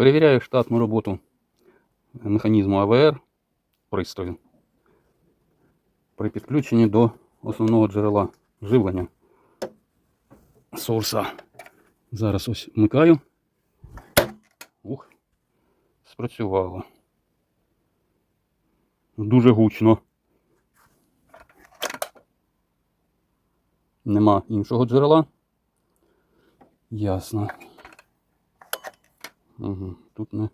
Перевіряю штатну роботу механізму АВР пристрою при підключенні до основного джерела живлення сорса. Зараз ось вмикаю. Ух, спрацювало. Дуже гучно. Нема іншого джерела. Ясно. Угу. Тут не,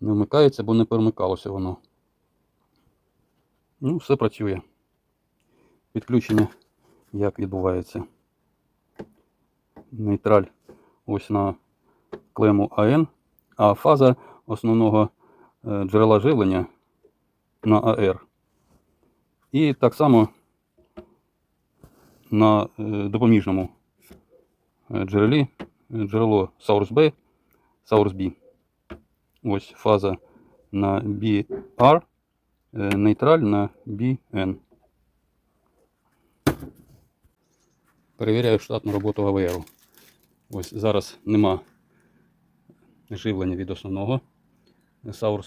не вмикається, бо не перемикалося воно. Ну, все працює. Підключення як відбувається. Нейтраль ось на клему АН, а фаза основного е, джерела живлення на АР. І так само на е, допоміжному е, джерелі джерело Source B, Source B. Ось фаза на BR, е, нейтраль на BN. Перевіряю штатну роботу АВР. Ось зараз нема живлення від основного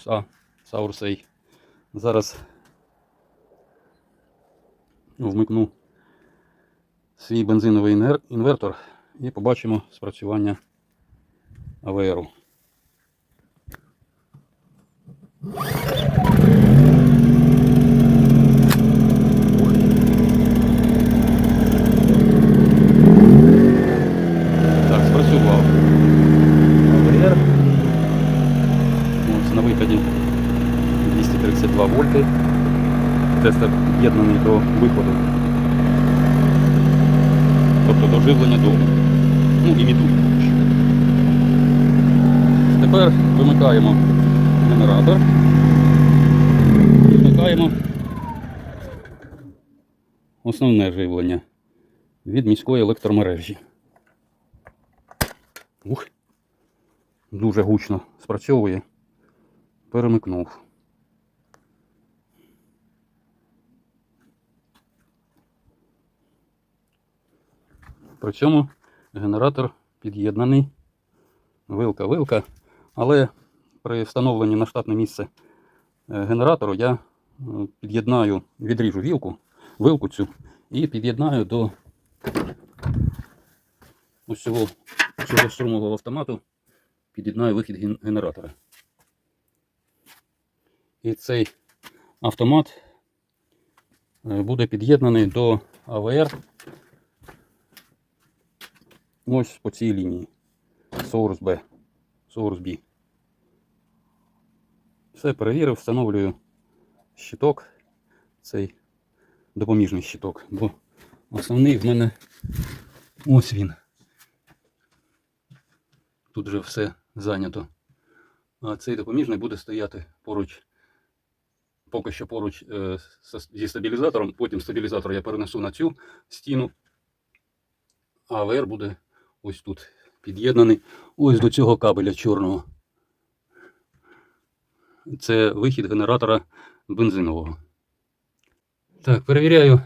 A, Source A. Зараз вмикну свій бензиновий інвертор і побачимо спрацювання АВРу. Так, спрацював. АВР. Ось на виході 232 вольти. Тестер під'єднаний до виходу. Тобто до живлення дому. Ну і тут. Тепер вимикаємо генератор вмикаємо основне живлення від міської електромережі. Ух, дуже гучно спрацьовує. Перемикнув. При цьому генератор під'єднаний. Вилка, вилка. Але при встановленні на штатне місце е, генератору я е, під'єднаю, відріжу вілку, вилку цю і під'єднаю до ось цього, цього струмового автомату, під'єднаю вихід генератора. І цей автомат е, буде під'єднаний до АВР ось по цій лінії. Source B. Source B. Все перевірив, встановлюю щиток, цей допоміжний щиток, бо основний в мене ось він. Тут вже все зайнято. А цей допоміжний буде стояти поруч, поки що поруч е, зі стабілізатором, потім стабілізатор я перенесу на цю стіну, а АВР буде ось тут під'єднаний ось до цього кабеля чорного. Це вихід генератора бензинового. Так, перевіряю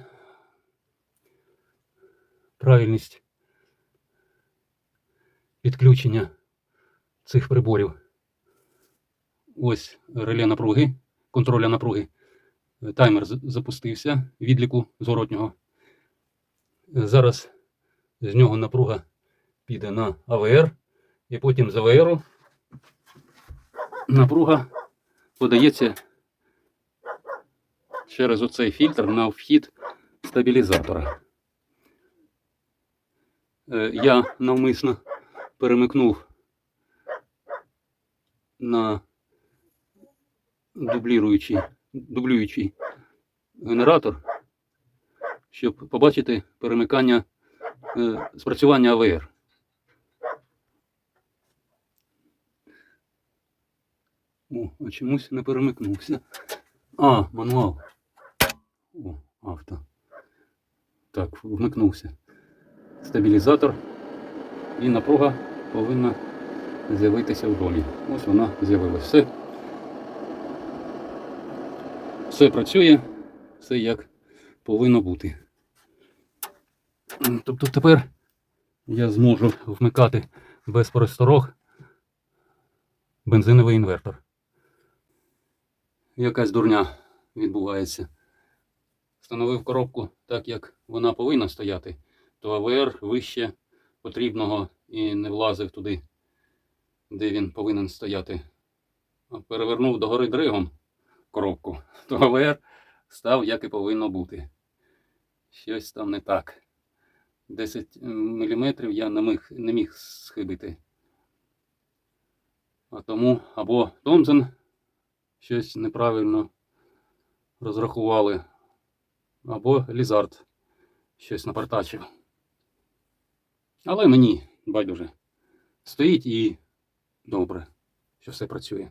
правильність підключення цих приборів. Ось реле напруги, контроля напруги. Таймер запустився відліку зворотнього. Зараз з нього напруга піде на АВР, і потім з АВР напруга подається через оцей фільтр на вхід стабілізатора. Е, Я навмисно перемикнув на дубліруючий, дублюючий генератор, щоб побачити перемикання е, спрацювання АВР. О, а чомусь не перемикнувся. А, мануал. О, авто. Так, вмикнувся. Стабілізатор. І напруга повинна з'явитися в домі. Ось вона з'явилася. Все. Все працює, все як повинно бути. Тобто тепер я зможу вмикати без пересторог бензиновий інвертор. Якась дурня відбувається. Встановив коробку так, як вона повинна стояти, то АВР вище потрібного і не влазив туди, де він повинен стояти. А Перевернув догори дригом коробку, то АВР став як і повинно бути. Щось там не так. 10 мм я не міг, не міг схибити. А тому або Томзен щось неправильно розрахували, або Лізард щось напортачив. Але мені байдуже. Стоїть і добре, що все працює.